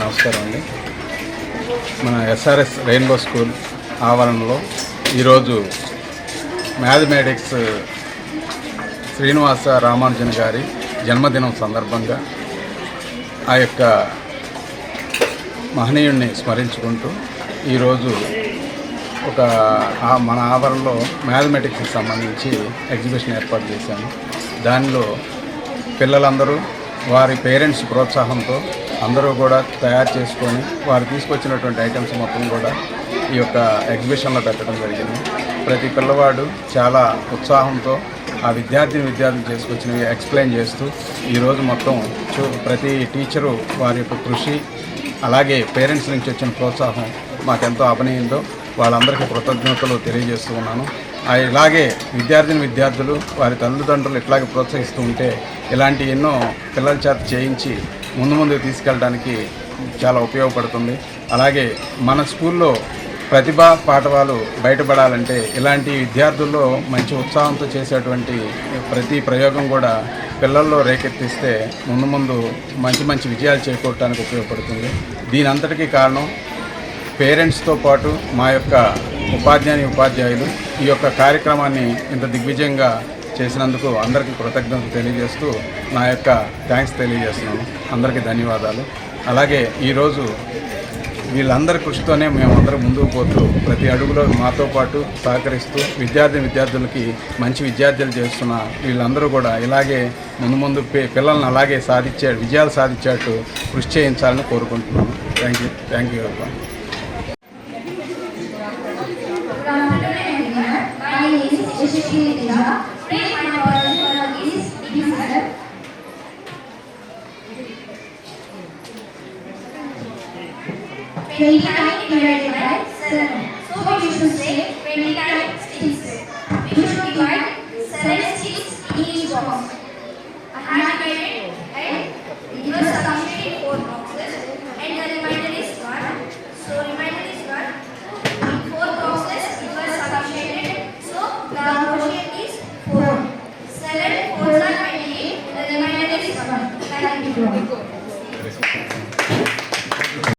నమస్కారం అండి. మన ఎస్ఆర్ఎస్ రెయిన్బో స్కూల్ ఆవరణలో ఈరోజు మ్యాథమెటిక్స్ శ్రీనివాస రామానుజన్ గారి జన్మదినం సందర్భంగా ఆ యొక్క మహనీయుడిని స్మరించుకుంటూ ఈరోజు ఒక మన ఆవరణలో మ్యాథమెటిక్స్కి సంబంధించి ఎగ్జిబిషన్ ఏర్పాటు చేశాము. దానిలో పిల్లలందరూ వారి పేరెంట్స్ ప్రోత్సాహంతో అందరూ కూడా తయారు చేసుకొని వారు తీసుకొచ్చినటువంటి ఐటమ్స్ మొత్తం కూడా ఈ యొక్క ఎగ్జిబిషన్లో పెట్టడం జరిగింది. ప్రతి పిల్లవాడు చాలా ఉత్సాహంతో ఆ విద్యార్థిని విద్యార్థులు చేసుకొచ్చినవి ఎక్స్ప్లెయిన్ చేస్తూ ఈరోజు మొత్తం చూ ప్రతి టీచరు వారి యొక్క కృషి అలాగే పేరెంట్స్ నుంచి వచ్చిన ప్రోత్సాహం మాకెంతో అభినయంతో వాళ్ళందరికీ కృతజ్ఞతలు తెలియజేస్తూ ఉన్నాను. ఇలాగే విద్యార్థిని విద్యార్థులు వారి తల్లిదండ్రులు ఇట్లాగే ప్రోత్సహిస్తూ ఉంటే ఇలాంటి ఎన్నో పిల్లల చేత చేయించి ముందు ముందుకు తీసుకెళ్ళడానికి చాలా ఉపయోగపడుతుంది. అలాగే మన స్కూల్లో ప్రతిభా పాఠవాలు బయటపడాలంటే ఇలాంటి విద్యార్థుల్లో మంచి ఉత్సాహంతో చేసేటువంటి ప్రతి ప్రయోగం కూడా పిల్లల్లో రేకెత్తిస్తే ముందు ముందు మంచి మంచి విజయాలు చేకూరడానికి ఉపయోగపడుతుంది. దీని అంతటికీ కారణం పేరెంట్స్తో పాటు మా యొక్క ఉపాధ్యాయుని ఉపాధ్యాయులు ఈ యొక్క కార్యక్రమాన్ని ఇంత దిగ్విజయంగా చేసినందుకు అందరికీ కృతజ్ఞతలు తెలియజేస్తూ నా యొక్క థ్యాంక్స్ తెలియజేస్తున్నాను. అందరికీ ధన్యవాదాలు. అలాగే ఈరోజు వీళ్ళందరి కృషితోనే మేమందరం ముందుకు పోతూ ప్రతి అడుగులో మాతో పాటు సహకరిస్తూ విద్యార్థి విద్యార్థులకి మంచి విద్యార్థులు చేస్తున్న వీళ్ళందరూ కూడా ఇలాగే ముందు ముందు పిల్లల్ని అలాగే సాధించే విజయాలు సాధించేట్టు కృషి చేయించాలని కోరుకుంటున్నాను. Thank you. Thank you. computer engineer. My name is Yashashini Deja. Praise my personal log is Nikki sir. Twenty times divided by seven. So we should say twenty times six. We should divide seven six in each box. A half divided and give us a substitute four boxes and the remainder. 그래서.